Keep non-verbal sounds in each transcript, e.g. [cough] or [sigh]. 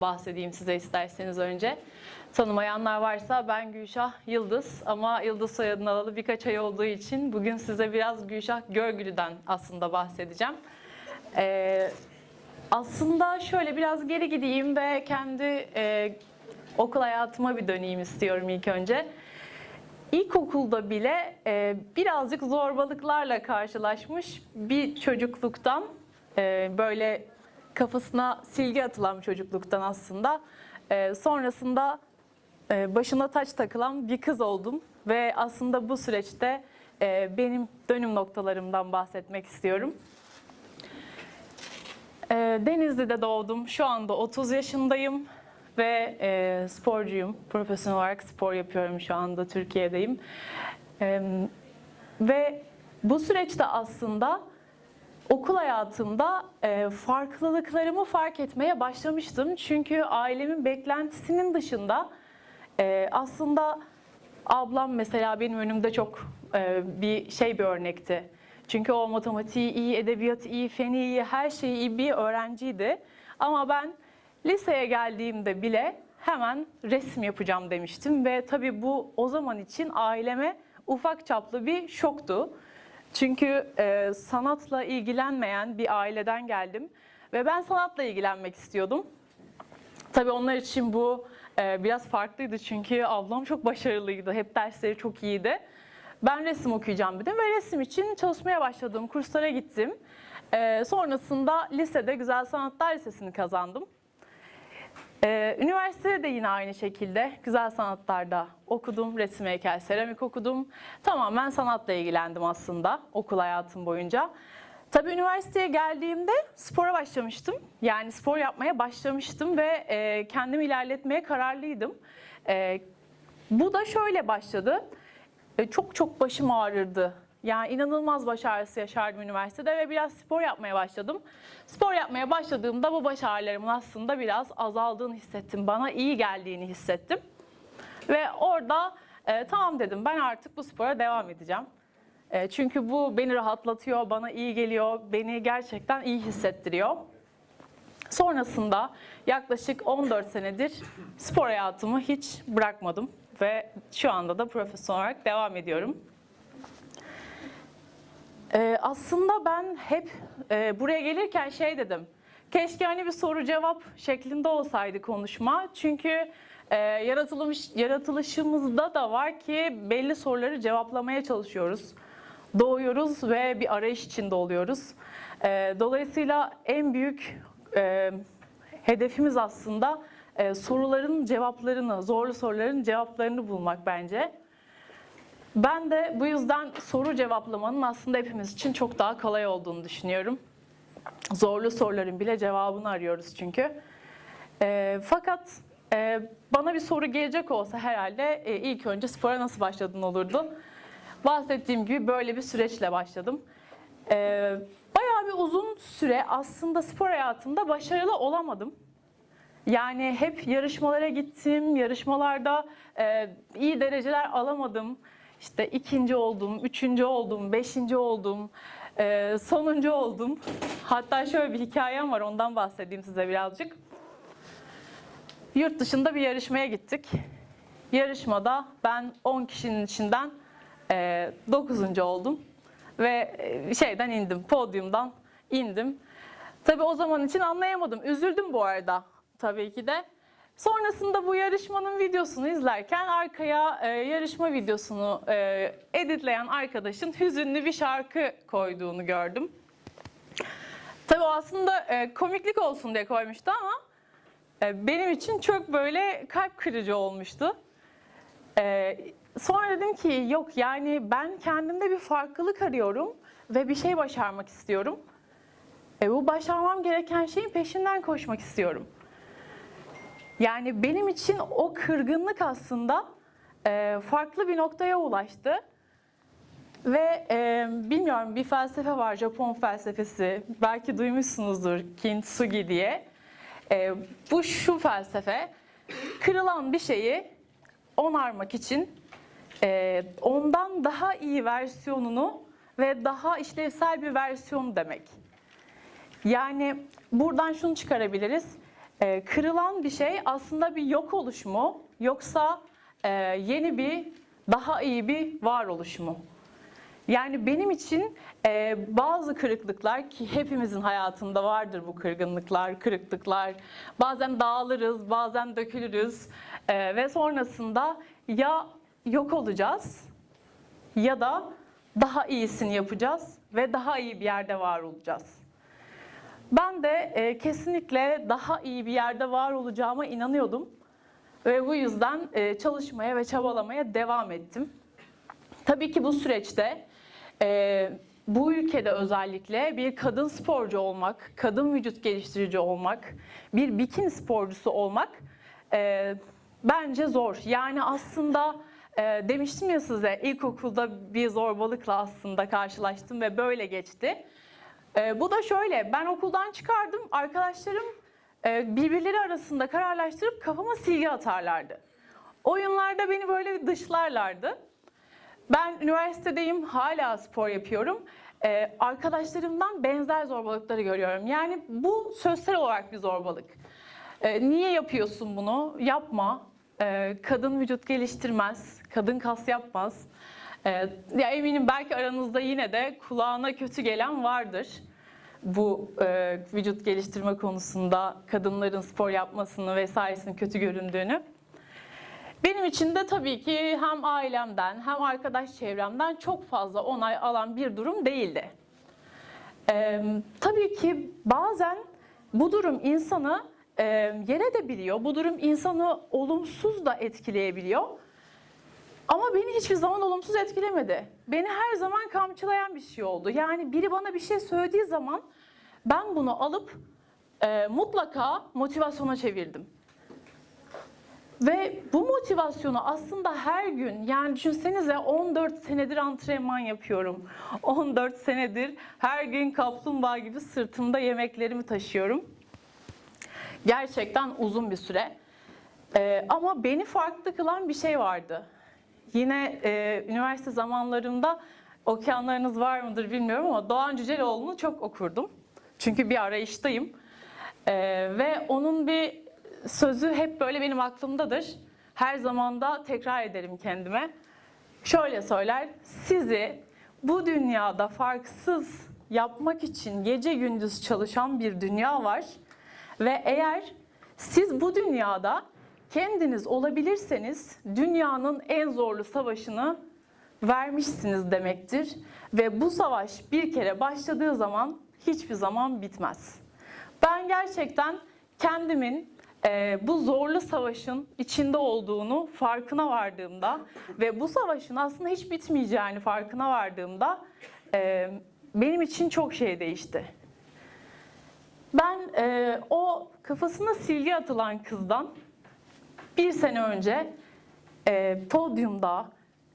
bahsedeyim size isterseniz önce. Tanımayanlar varsa ben Gülşah Yıldız ama Yıldız soyadını alalı birkaç ay olduğu için bugün size biraz Gülşah Görgülü'den aslında bahsedeceğim. Ee, aslında şöyle biraz geri gideyim ve kendi e, okul hayatıma bir döneyim istiyorum ilk önce. İlkokulda bile e, birazcık zorbalıklarla karşılaşmış bir çocukluktan e, böyle kafasına silgi atılan çocukluktan aslında e, sonrasında e, başına taç takılan bir kız oldum ve aslında bu süreçte e, benim dönüm noktalarımdan bahsetmek istiyorum. E, Denizli'de doğdum. Şu anda 30 yaşındayım ve e, sporcuyum. Profesyonel olarak spor yapıyorum şu anda Türkiye'deyim. E, ve bu süreçte aslında okul hayatımda e, farklılıklarımı fark etmeye başlamıştım. Çünkü ailemin beklentisinin dışında e, aslında ablam mesela benim önümde çok e, bir şey bir örnekti. Çünkü o matematiği iyi, edebiyatı iyi, feni iyi, her şeyi iyi bir öğrenciydi. Ama ben liseye geldiğimde bile hemen resim yapacağım demiştim ve tabii bu o zaman için aileme ufak çaplı bir şoktu. Çünkü e, sanatla ilgilenmeyen bir aileden geldim ve ben sanatla ilgilenmek istiyordum. Tabii onlar için bu e, biraz farklıydı çünkü ablam çok başarılıydı, hep dersleri çok iyiydi. Ben resim okuyacağım dedim ve resim için çalışmaya başladım, kurslara gittim. E, sonrasında lisede Güzel Sanatlar Lisesi'ni kazandım. Ee, üniversitede de yine aynı şekilde güzel sanatlarda okudum. Resim, heykel, seramik okudum. Tamamen sanatla ilgilendim aslında okul hayatım boyunca. Tabii üniversiteye geldiğimde spora başlamıştım. Yani spor yapmaya başlamıştım ve e, kendimi ilerletmeye kararlıydım. E, bu da şöyle başladı. E, çok çok başım ağrırdı. Yani inanılmaz baş ağrısı yaşardım üniversitede ve biraz spor yapmaya başladım. Spor yapmaya başladığımda bu baş ağrılarımın aslında biraz azaldığını hissettim. Bana iyi geldiğini hissettim. Ve orada e, tamam dedim ben artık bu spora devam edeceğim. E, çünkü bu beni rahatlatıyor, bana iyi geliyor, beni gerçekten iyi hissettiriyor. Sonrasında yaklaşık 14 senedir spor hayatımı hiç bırakmadım ve şu anda da profesyonel olarak devam ediyorum. Ee, aslında ben hep e, buraya gelirken şey dedim. Keşke hani bir soru cevap şeklinde olsaydı konuşma. Çünkü e, yaratılmış yaratılışımızda da var ki belli soruları cevaplamaya çalışıyoruz. Doğuyoruz ve bir arayış içinde oluyoruz. E, dolayısıyla en büyük e, hedefimiz aslında e, soruların cevaplarını, zorlu soruların cevaplarını bulmak bence. Ben de bu yüzden soru cevaplamanın aslında hepimiz için çok daha kolay olduğunu düşünüyorum. Zorlu soruların bile cevabını arıyoruz çünkü. E, fakat e, bana bir soru gelecek olsa herhalde e, ilk önce spora nasıl başladın olurdu. Bahsettiğim gibi böyle bir süreçle başladım. E, bayağı bir uzun süre aslında spor hayatımda başarılı olamadım. Yani hep yarışmalara gittim, yarışmalarda e, iyi dereceler alamadım. İşte ikinci oldum, üçüncü oldum, beşinci oldum, e, sonuncu oldum. Hatta şöyle bir hikayem var, ondan bahsedeyim size birazcık. Yurt dışında bir yarışmaya gittik. Yarışmada ben 10 kişinin içinden e, 9. oldum. Ve e, şeyden indim, podyumdan indim. Tabii o zaman için anlayamadım. Üzüldüm bu arada tabii ki de. Sonrasında bu yarışmanın videosunu izlerken arkaya e, yarışma videosunu e, editleyen arkadaşın hüzünlü bir şarkı koyduğunu gördüm. Tabii aslında e, komiklik olsun diye koymuştu ama e, benim için çok böyle kalp kırıcı olmuştu. E, sonra dedim ki yok yani ben kendimde bir farklılık arıyorum ve bir şey başarmak istiyorum. E, bu başarmam gereken şeyin peşinden koşmak istiyorum. Yani benim için o kırgınlık aslında e, farklı bir noktaya ulaştı. Ve e, bilmiyorum bir felsefe var, Japon felsefesi. Belki duymuşsunuzdur Kintsugi diye. E, bu şu felsefe, kırılan bir şeyi onarmak için e, ondan daha iyi versiyonunu ve daha işlevsel bir versiyon demek. Yani buradan şunu çıkarabiliriz. E, kırılan bir şey aslında bir yok oluş mu yoksa e, yeni bir daha iyi bir varoluş mu? Yani benim için e, bazı kırıklıklar ki hepimizin hayatında vardır bu kırgınlıklar, kırıklıklar. Bazen dağılırız, bazen dökülürüz E, ve sonrasında ya yok olacağız ya da daha iyisini yapacağız ve daha iyi bir yerde var olacağız. Ben de e, kesinlikle daha iyi bir yerde var olacağıma inanıyordum ve bu yüzden e, çalışmaya ve çabalamaya devam ettim. Tabii ki bu süreçte e, bu ülkede özellikle bir kadın sporcu olmak, kadın vücut geliştirici olmak, bir bikini sporcusu olmak e, bence zor. Yani aslında e, demiştim ya size ilkokulda bir zorbalıkla aslında karşılaştım ve böyle geçti. E, bu da şöyle, ben okuldan çıkardım, arkadaşlarım e, birbirleri arasında kararlaştırıp kafama silgi atarlardı. Oyunlarda beni böyle dışlarlardı. Ben üniversitedeyim, hala spor yapıyorum. Ee, arkadaşlarımdan benzer zorbalıkları görüyorum. Yani bu sözsel olarak bir zorbalık. Ee, niye yapıyorsun bunu? Yapma. Ee, kadın vücut geliştirmez, kadın kas yapmaz. Ee, ya eminim belki aranızda yine de kulağına kötü gelen vardır. Bu e, vücut geliştirme konusunda kadınların spor yapmasını vesairesinin kötü göründüğünü. Benim için de tabii ki hem ailemden hem arkadaş çevremden çok fazla onay alan bir durum değildi. Ee, tabii ki bazen bu durum insanı e, yer edebiliyor. Bu durum insanı olumsuz da etkileyebiliyor. Ama beni hiçbir zaman olumsuz etkilemedi. Beni her zaman kamçılayan bir şey oldu. Yani biri bana bir şey söylediği zaman ben bunu alıp e, mutlaka motivasyona çevirdim. Ve bu motivasyonu aslında her gün yani düşünsenize 14 senedir antrenman yapıyorum. 14 senedir her gün kaplumbağa gibi sırtımda yemeklerimi taşıyorum. Gerçekten uzun bir süre. Ee, ama beni farklı kılan bir şey vardı. Yine e, üniversite zamanlarımda okuyanlarınız var mıdır bilmiyorum ama Doğan Cüceloğlu'nu çok okurdum. Çünkü bir arayıştayım. Ee, ve onun bir sözü hep böyle benim aklımdadır. Her zaman da tekrar ederim kendime. Şöyle söyler, sizi bu dünyada farksız yapmak için gece gündüz çalışan bir dünya var. Ve eğer siz bu dünyada kendiniz olabilirseniz dünyanın en zorlu savaşını vermişsiniz demektir. Ve bu savaş bir kere başladığı zaman hiçbir zaman bitmez. Ben gerçekten kendimin e, bu zorlu savaşın içinde olduğunu farkına vardığımda ve bu savaşın aslında hiç bitmeyeceğini farkına vardığımda e, benim için çok şey değişti. Ben e, o kafasına silgi atılan kızdan bir sene önce e, podyumda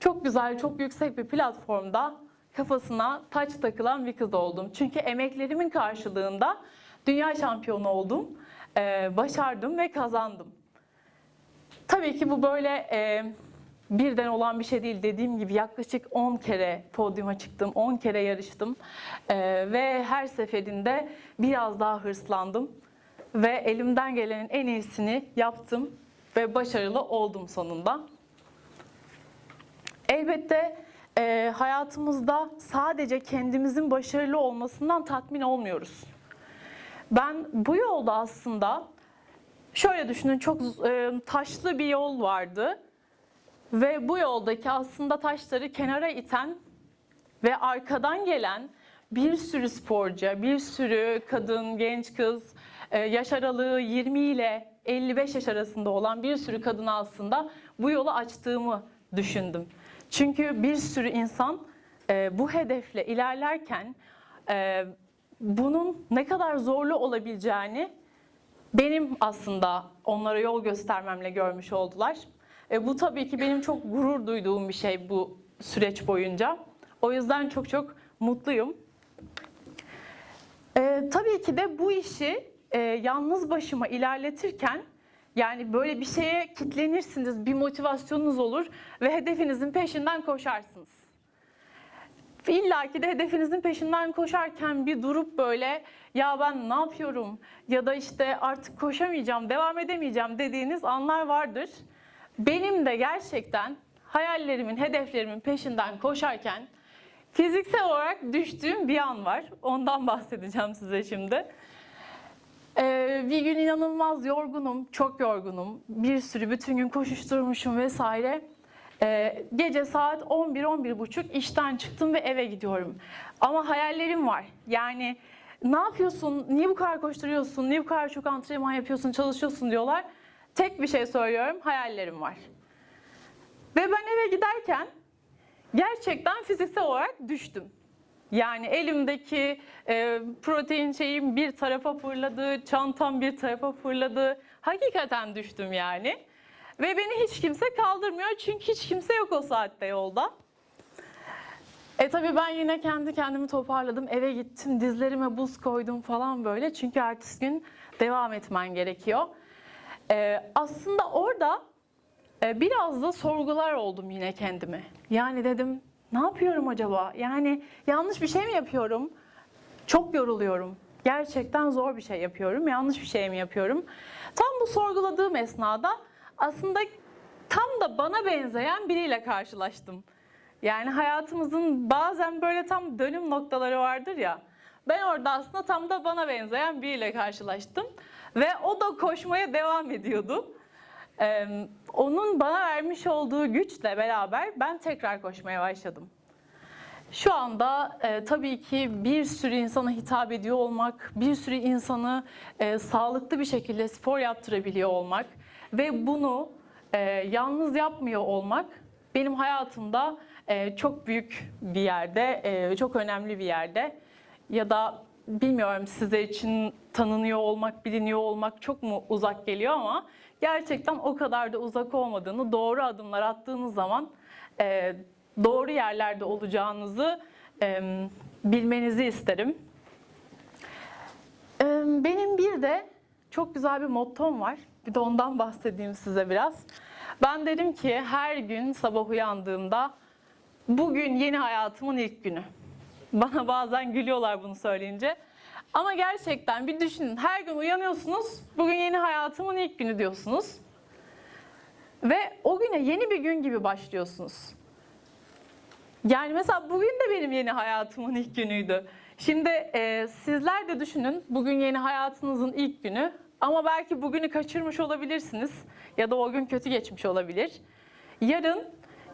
çok güzel, çok yüksek bir platformda kafasına taç takılan bir kız oldum. Çünkü emeklerimin karşılığında dünya şampiyonu oldum, e, başardım ve kazandım. Tabii ki bu böyle e, birden olan bir şey değil. Dediğim gibi yaklaşık 10 kere podyuma çıktım, 10 kere yarıştım E, ve her seferinde biraz daha hırslandım ve elimden gelenin en iyisini yaptım ve başarılı oldum sonunda. Elbette e, hayatımızda sadece kendimizin başarılı olmasından tatmin olmuyoruz. Ben bu yolda aslında şöyle düşünün çok e, taşlı bir yol vardı ve bu yoldaki aslında taşları kenara iten ve arkadan gelen bir sürü sporcu, bir sürü kadın, genç kız, e, yaş aralığı 20 ile 55 yaş arasında olan bir sürü kadın aslında bu yolu açtığımı düşündüm. Çünkü bir sürü insan e, bu hedefle ilerlerken e, bunun ne kadar zorlu olabileceğini benim aslında onlara yol göstermemle görmüş oldular. E, bu tabii ki benim çok gurur duyduğum bir şey bu süreç boyunca. O yüzden çok çok mutluyum. E, tabii ki de bu işi e, yalnız başıma ilerletirken yani böyle bir şeye kitlenirsiniz, bir motivasyonunuz olur ve hedefinizin peşinden koşarsınız. İlla ki de hedefinizin peşinden koşarken bir durup böyle ya ben ne yapıyorum ya da işte artık koşamayacağım, devam edemeyeceğim dediğiniz anlar vardır. Benim de gerçekten hayallerimin, hedeflerimin peşinden koşarken fiziksel olarak düştüğüm bir an var. Ondan bahsedeceğim size şimdi. Ee, bir gün inanılmaz yorgunum, çok yorgunum. Bir sürü bütün gün koşuşturmuşum vesaire. Ee, gece saat 11-11.30 işten çıktım ve eve gidiyorum. Ama hayallerim var. Yani ne yapıyorsun, niye bu kadar koşturuyorsun, niye bu kadar çok antrenman yapıyorsun, çalışıyorsun diyorlar. Tek bir şey söylüyorum, hayallerim var. Ve ben eve giderken gerçekten fiziksel olarak düştüm. Yani elimdeki e, protein şeyim bir tarafa fırladı, çantam bir tarafa fırladı. Hakikaten düştüm yani. Ve beni hiç kimse kaldırmıyor çünkü hiç kimse yok o saatte yolda. E tabii ben yine kendi kendimi toparladım. Eve gittim, dizlerime buz koydum falan böyle. Çünkü ertesi gün devam etmen gerekiyor. E, aslında orada e, biraz da sorgular oldum yine kendimi. Yani dedim ne yapıyorum acaba? Yani yanlış bir şey mi yapıyorum? Çok yoruluyorum. Gerçekten zor bir şey yapıyorum. Yanlış bir şey mi yapıyorum? Tam bu sorguladığım esnada aslında tam da bana benzeyen biriyle karşılaştım. Yani hayatımızın bazen böyle tam dönüm noktaları vardır ya. Ben orada aslında tam da bana benzeyen biriyle karşılaştım. Ve o da koşmaya devam ediyordu. Ee, onun bana vermiş olduğu güçle beraber ben tekrar koşmaya başladım. Şu anda e, tabii ki bir sürü insana hitap ediyor olmak, bir sürü insanı e, sağlıklı bir şekilde spor yaptırabiliyor olmak ve bunu e, yalnız yapmıyor olmak benim hayatımda e, çok büyük bir yerde, e, çok önemli bir yerde ya da bilmiyorum size için tanınıyor olmak, biliniyor olmak çok mu uzak geliyor ama gerçekten o kadar da uzak olmadığını, doğru adımlar attığınız zaman e, doğru yerlerde olacağınızı e, bilmenizi isterim. E, benim bir de çok güzel bir mottom var. Bir de ondan [laughs] bahsedeyim size biraz. Ben dedim ki her gün sabah uyandığımda bugün yeni hayatımın ilk günü. [laughs] Bana bazen gülüyorlar bunu söyleyince. Ama gerçekten bir düşünün. Her gün uyanıyorsunuz. Bugün yeni hayatımın ilk günü diyorsunuz. Ve o güne yeni bir gün gibi başlıyorsunuz. Yani mesela bugün de benim yeni hayatımın ilk günüydü. Şimdi e, sizler de düşünün bugün yeni hayatınızın ilk günü ama belki bugünü kaçırmış olabilirsiniz ya da o gün kötü geçmiş olabilir. Yarın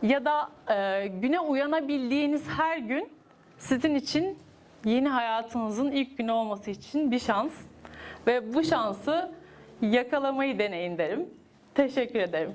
ya da e, güne uyanabildiğiniz her gün sizin için yeni hayatınızın ilk günü olması için bir şans ve bu şansı yakalamayı deneyin derim. Teşekkür ederim.